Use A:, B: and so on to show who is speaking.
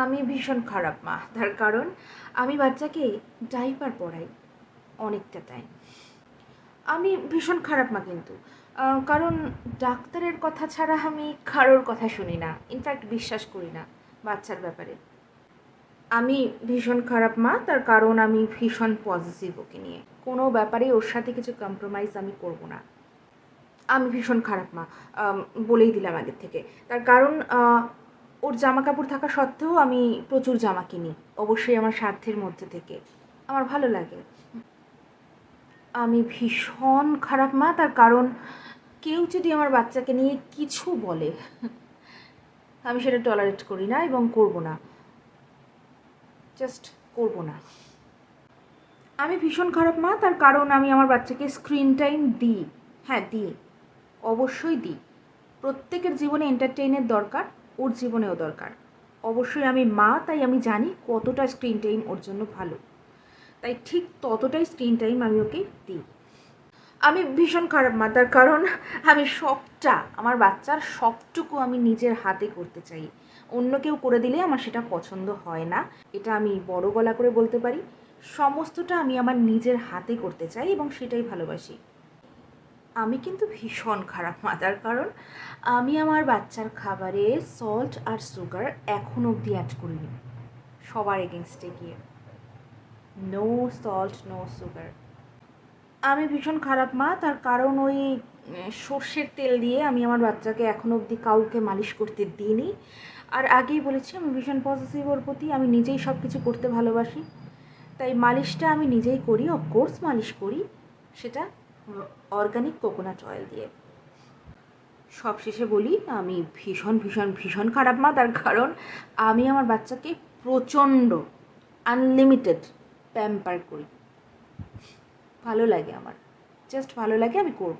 A: আমি ভীষণ খারাপ, মা। তার কারণ, আমি বাচ্চাকে ডাইপার পরাই, অনেকটা টাইম আমি ভীষণ খারাপ, মা, কিন্তু। কারণ ডাক্তারের কথা ছাড়া আমি কারোর কথা শুনি না। ইনফ্যাক্ট বিশ্বাস করি না বাচ্চার ব্যাপারে। আমি ভীষণ খারাপ, মা। তার কারণ, আমি ভীষণ পজিটিভ ওকে নিয়ে। কোনো ব্যাপারে ওর সাথে কিছু কম্প্রোমাইজ আমি করব না। আমি ভীষণ খারাপ, মা। বলেই দিলাম আগের থেকে। তার কারণ ওর জামা কাপড় থাকা সত্ত্বেও আমি প্রচুর জামা কিনি, অবশ্যই আমার স্বার্থের মধ্যে থেকে। আমার ভালো লাগে। আমি ভীষণ খারাপ মা, তার কারণ কেউ যদি আমার বাচ্চাকে নিয়ে কিছু বলে, আমি সেটা টলারেট করি না এবং করব না। জাস্ট করব না। আমি ভীষণ খারাপ মা, তার কারণ আমি আমার বাচ্চাকে স্ক্রিন টাইম দিই। হ্যাঁ দিই। অবশ্যই দিই। প্রত্যেকের জীবনে এন্টারটেইনের দরকার। ওর জীবনেও দরকার। অবশ্যই আমি মা, তাই আমি জানি কতটা স্ক্রিন টাইম ওর জন্য ভালো। তাই ঠিক ততটাই স্ক্রিন টাইম আমি ওকে দিই। আমি ভীষণ খারাপ মা তার কারণ, আমি সবটা, আমার বাচ্চার সবটুকু আমি নিজের হাতে করতে চাই। অন্য কেউ করে দিলে আমার সেটা পছন্দ হয় না। এটা আমি বড় গলা করে বলতে পারি। সমস্তটা আমি আমার নিজের হাতে করতে চাই এবং সেটাই ভালোবাসি। আমি কিন্তু ভীষণ খারাপ মা তার কারণ, আমি আমার বাচ্চার খাবারে সল্ট আর সুগার এখন অবধি অ্যাড করিনি। সবার এগেনস্টে গিয়ে। নো সল্ট নো সুগার আমি ভীষণ খারাপ মা, তার কারণ ওই সর্ষের তেল দিয়ে আমি আমার বাচ্চাকে এখনও অবধি কাউকে মালিশ করতে দিইনি। আর আগেই বলেছি, আমি ভীষণ পজিটিভ ওর প্রতি, আমি নিজেই সব কিছু করতে ভালোবাসি। তাই মালিশটা আমি নিজেই করি অফকোর্স মালিশ করি, সেটা অর্গানিক কোকোনাট অয়েল দিয়ে। সবশেষে বলি, আমি ভীষণ ভীষণ ভীষণ খারাপ মা তার কারণ, আমি আমার বাচ্চাকে প্রচণ্ড আনলিমিটেড প্যাম্পার করি। ভালো লাগে আমার। জাস্ট ভালো লাগে আমি করব।